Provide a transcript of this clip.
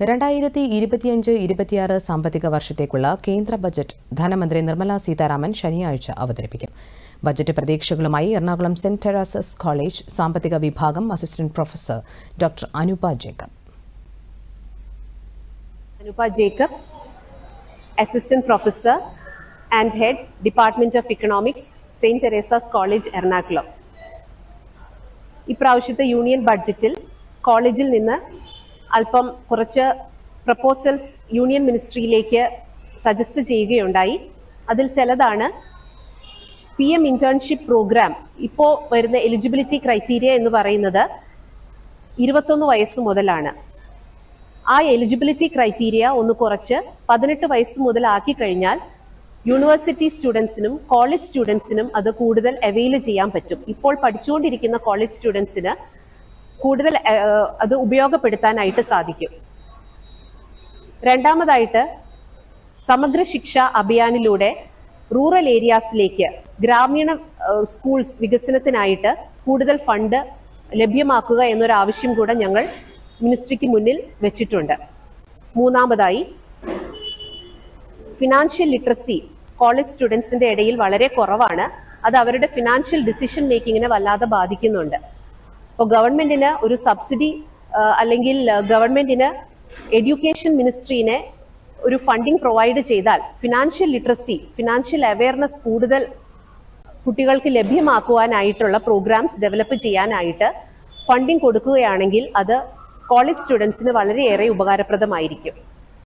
രണ്ടായിരത്തി ഇരുപത്തിയഞ്ച് ഇരുപത്തിയാറ് സാമ്പത്തിക വർഷത്തേക്കുള്ള കേന്ദ്ര ബജറ്റ് ധനമന്ത്രി നിർമ്മല സീതാരാമൻ ശനിയാഴ്ച അവതരിപ്പിക്കും. ബജറ്റ് പ്രതീക്ഷകളുമായി എറണാകുളം സെന്റ് തെരേസസ് കോളേജ് സാമ്പത്തിക വിഭാഗം assistant professor doctor Anupa Jacob. Anupa Jacob assistant professor and head department of economics saint Teresa's college Ernakulam. ഇപ്രാവശ്യത്തെ യൂണിയൻ ബഡ്ജറ്റിൽ കോളേജിൽ നിന്ന് അല്പം കുറച്ച് പ്രപ്പോസൽസ് യൂണിയൻ മിനിസ്ട്രിയിലേക്ക് സജസ്റ്റ് ചെയ്യുകയുണ്ടായി. അതിൽ ചിലതാണ് പി എം ഇന്റേൺഷിപ്പ് പ്രോഗ്രാം ഇപ്പോൾ വരുന്ന എലിജിബിലിറ്റി ക്രൈറ്റീരിയ എന്ന് പറയുന്നത് ഇരുപത്തൊന്ന് വയസ്സ് മുതലാണ്. ആ എലിജിബിലിറ്റി ക്രൈറ്റീരിയ ഒന്ന് കുറച്ച് പതിനെട്ട് വയസ്സ് മുതൽ ആക്കി കഴിഞ്ഞാൽ യൂണിവേഴ്സിറ്റി സ്റ്റുഡൻസിനും കോളേജ് സ്റ്റുഡൻസിനും അത് കൂടുതൽ അവെയിൽ ചെയ്യാൻ പറ്റും. ഇപ്പോൾ പഠിച്ചുകൊണ്ടിരിക്കുന്ന കോളേജ് സ്റ്റുഡൻസിന് കൂടുതൽ അത് ഉപയോഗപ്പെടുത്താനായിട്ട് സാധിക്കും. രണ്ടാമതായിട്ട് സമഗ്ര ശിക്ഷ അഭിയാനിലൂടെ റൂറൽ ഏരിയാസിലേക്ക് ഗ്രാമീണ സ്കൂൾസ് വികസനത്തിനായിട്ട് കൂടുതൽ ഫണ്ട് ലഭ്യമാക്കുക എന്നൊരു ആവശ്യം കൂടെ ഞങ്ങൾ മിനിസ്ട്രിക്ക് മുന്നിൽ വെച്ചിട്ടുണ്ട്. മൂന്നാമതായി ഫിനാൻഷ്യൽ ലിറ്ററസി കോളേജ് സ്റ്റുഡൻസിന്റെ ഇടയിൽ വളരെ കുറവാണ്. അത് അവരുടെ ഫിനാൻഷ്യൽ ഡിസിഷൻ മേക്കിങ്ങിനെ വല്ലാതെ ബാധിക്കുന്നുണ്ട്. അപ്പോൾ ഗവൺമെന്റിന് ഒരു സബ്സിഡി അല്ലെങ്കിൽ ഗവൺമെന്റിന് എഡ്യൂക്കേഷൻ മിനിസ്ട്രീനെ ഒരു ഫണ്ടിങ് പ്രൊവൈഡ് ചെയ്താൽ ഫിനാൻഷ്യൽ ലിറ്ററസി ഫിനാൻഷ്യൽ അവയർനെസ് കൂടുതൽ കുട്ടികൾക്ക് ലഭ്യമാക്കുവാനായിട്ടുള്ള പ്രോഗ്രാംസ് ഡെവലപ്പ് ചെയ്യാനായിട്ട് ഫണ്ടിങ് കൊടുക്കുകയാണെങ്കിൽ അത് കോളേജ് സ്റ്റുഡൻസിന് വളരെയേറെ ഉപകാരപ്രദമായിരിക്കും.